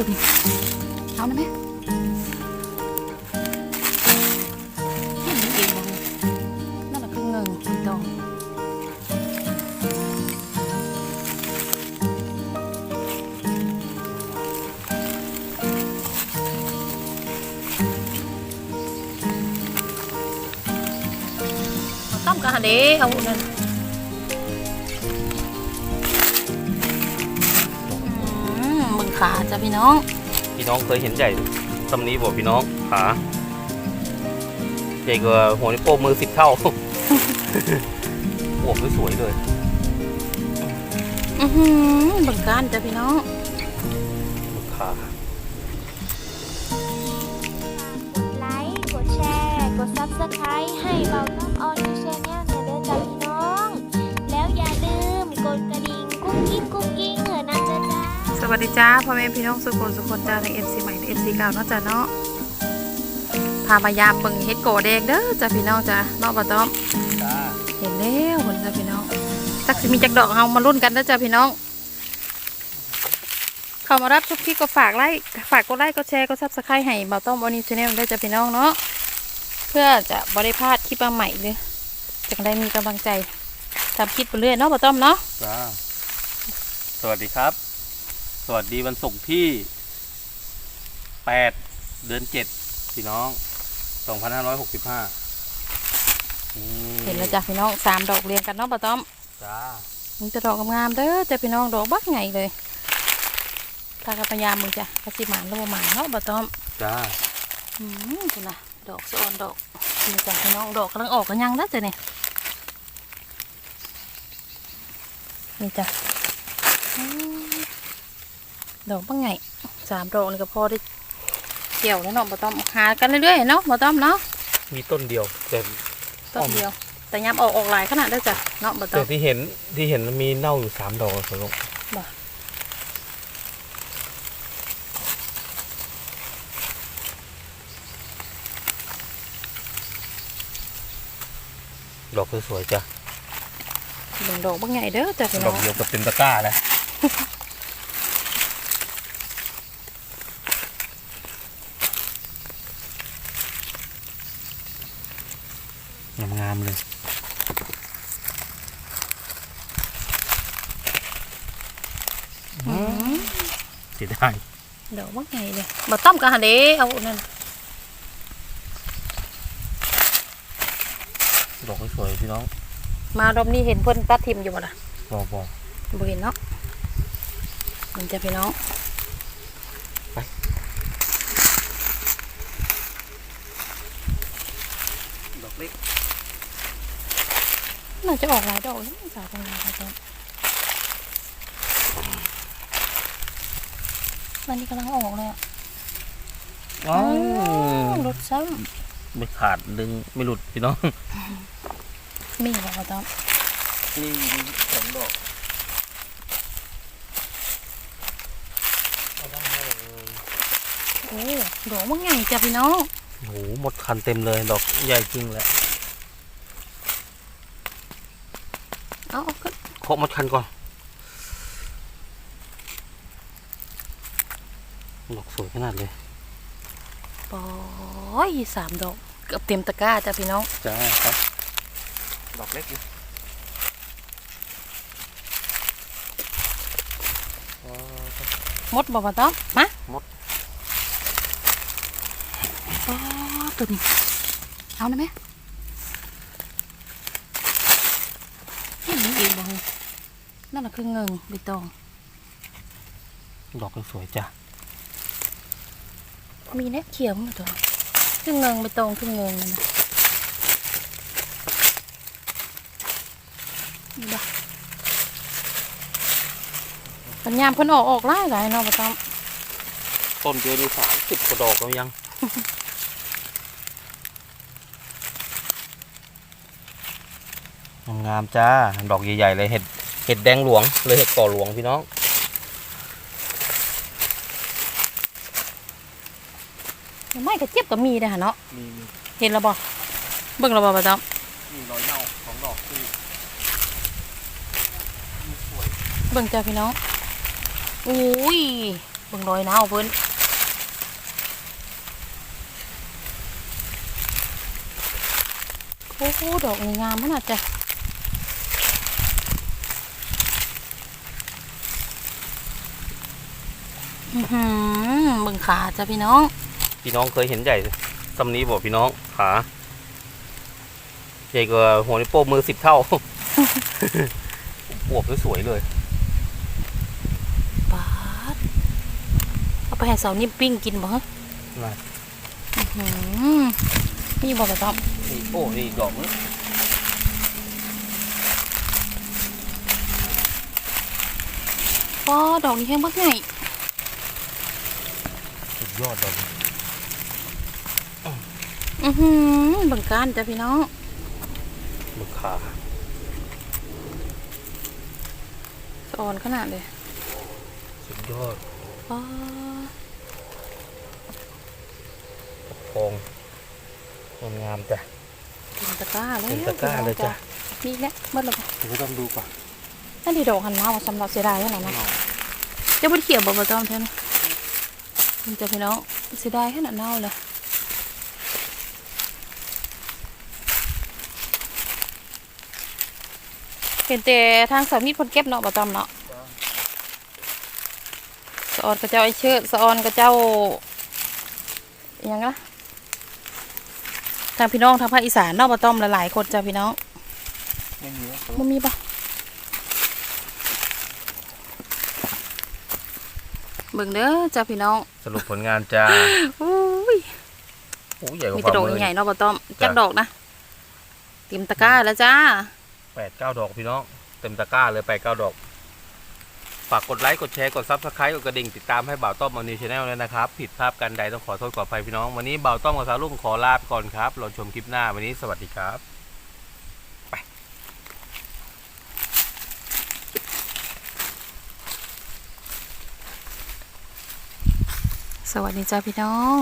ตัวนี้เอานะแม่เห็นมัน ขาจ้ะพี่น้อง พี่น้องเคยเห็นใหญ่ตำนี้บอกพี่น้องขาใหญ่กว่าหัวนิ้วโป้งมือสิบเท่าโอ้สวยๆเลยอือหือเบิ่งการจ้ะพี่น้องขากดไลค์ กดแชร์ กด Subscribe ให้เบาต้อมออนยูชแวัสดีจ้าพ่อแม่พี่น้องสุโขสุคนจ้าในเอฟซีใหม่ในเอฟซีเก่าเนาะจ้าเนาะพามายามเบิ่งเฮ็ดโกแดงเด้อจ้าพี่น้องจ้าเนาะบ่ต้อมจ้าเห็นแล้วคนจ้าพี่น้องสักสิมีจักดอกเฮามาลุ้นกันเด้อจ้าพี่น้อง เข้ามารับชุกพี่ก็ฝากไลค์ฝากกดไลค์กดแชร์กดซับสไครต์ให้บ่าวต้อมออนิชแนลได้จ้าพี่น้องเนาะเพื่อจะบ่ได้พลาดคลิปใหม่เลยจะได้มีกำลังใจทำคลิปไปเรื่อยเนาะบ่าวต้อมเนาะจ้าสวัสดีครับ สวัสดีวันศุกร์ที่แปดเดือนเจ็ดพี่น้องสองพันห้าร้อยหกสิบห้าเห็นแล้วจ้าพี่น้องสามดอกเรียงกันเนาะบ่าวต้อมจ้ามันจะดอกงามๆเด้อจ้ะพี่น้องดอกบักไงเลยพากันพยายามมึงจ้ะกระสิหมานโลหมานเนาะบ่ต้อมจ้าอืมคุณน่ะดอกสะออนดอกนี่จ้ะพี่น้องดอกกำลังออกกันยังแล้วจ้ะเนี่ยนี่จ้ะอืม ดอกบักไงสามดอกนี่ก็พอได้เกี่ยวแล้วเนาะบ่ต้อมหากันเรื่อยๆเนาะบ่ต้อมเนาะมีต้นเดียวแต่ต้นเดียว แต่ยามออกออกหลายขนาดได้อจ้ะเนาะบ่ต้แต่อมที่เห็นที่เห็นมันมีเน่าอยู่สามดอกสนุกบ่ดอกสวยๆจ้ะเบิ่งดอกบักไงเด้อจ้ะพี่ดน้ออกงเดียวกับเต็มตะกร้าแล้ว งามๆเลยอืมเสียดายดอกบักไงเลยบ่ต้อมกะหะเดเอานั่นดอกสวยๆพี่น้อง มารอบนี้เห็นเพิ่นตัดทิมอยู่บ่ล่ะบอกบอกบ่เห็นเนาะมันจะพี่น้องดอกเล็ก น่าจะออกหลายดอกนี่สาวตรงนี้ครับมันนี่กำลังออกเลยอะอ๋อหลุดซ้ไม่ขาดดึงไม่หลุดพี่น้องำมีบ่ต้อมนี่สองดอกโอ้ดอกบักไงจ้ะพี่น้องโอ้โหหมดคันเต็มเลยดอกใหญ่จริงแหละ เอาเอาขึ้นเคาะมดคันก่อนดอกสวยขนาดเลยปอยสามดอกเกือบเต็มตะกร้าจ้ะพี่น้อง จ้าครับ ดอกเล็กอยู่มดบ่บ่ต้อมมามดอ๋อตัวนี้เอาได้ไหมเห็ นมันเองบ่เนี่ยนั่นแหละคือเงินใบตอง ดอกสวยจ้ะ มีแนบเขียวมาตัวคือเงินใบตองคือเงินนั่นนะนี่บ่ปัญญามเพิ่นออกออกไล่หลายเนาะบ่ต้องต้นเดียวมีสามสิบกว่าดอกแล้วยัง งามๆจ้า ดอกใหญ่ ๆ เลยเห็ดเห็ดแดงหลวงเลยเห็ดก่อหลวงพี่น้องไม่กระเจี๊ยบก็มีเด้อหั่นเนาะมีเห็นแล้วบ่เบิ่งแล้วบ่บ่ต้องมีรอยเน่าสองดอกที่เบิ่งจ้าพี่น้องอุ้ยเบิ่งดอยนาวเพิ่นโอ้โหดอกนี่งามขนาดจ้ะอื้อหือ เบิ่งขาจ้ะพี่น้อง พี่น้องเคยเห็นใหญ่สำนี้บอกพี่น้องขาใหญ่กว่าหัวนิ้วโป้งมือสิบเท่าอวบสวยๆเลยปาดเอาไปให้เสานิ่มปิ้งกินบ่ฮะนะอื้อหือนี่บ่ไปต้อมนี่โอ้นี่ดอกนี้ป้อดอกนี้แห้งบักใหญ่สุด ยอดดอกนี้อือหือเบิ่งการจ้ะพี่น้องมือขาสะออนขนาดเลยสุดยอดป้าทองงามๆจ้ะเต็มตะกร้าเลยเต็มตะกร้าเลยจ้ะนี่แหละเมื่อไรเดี๋ยวต้องดูก่อนนั่นดีดอกหันเน่าสำหรับเสียดายขนาดนั้นจะบ่ได้เขียวบ่บ่ต้อมเท่านั้น มันจะพี่น้องเสียดายขนาดเน่าเลยเห็นแต่ทางสามีเพ่นเก็บเนาะบ่ต้อมเนาะสะออนกับเจ้าไอเชิดสะออนกับเจ้าอหยังนะทางพี่น้องทางภาคอีสานเนาะบ่ต้อมหลายๆคนจ้ะพี่น้องไม่มีมันมีป เบิ่งเด้อจ้าพี่น้อง สรุปผลงานจ้าอุ้ยโอ้ใหญ่กว่ามีแต่ดอกฝ่ามือใหญ่ๆเนาะบ่ต้อมจ้ะจักดอกนะเตรียมตะกร้าแล้วจ้า แปดเก้าดอกพี่น้อง เต็มตะกร้าเลยแปดเก้าดอก ฝากกดไลค์กดแชร์กดซับสไครต์กดกระดิ่งติดตามให้บ่าวต้อมมานิวชาแนลเลยนะครับ ผิดพลาดกันใดต้องขอโทษขออภัยพี่น้อง วันนี้บ่าวต้อมกับสาวลุงขอลาไปก่อนครับเราชมคลิปหน้าวันนี้สวัสดีครับ สวัสดีจ้าพี่น้อง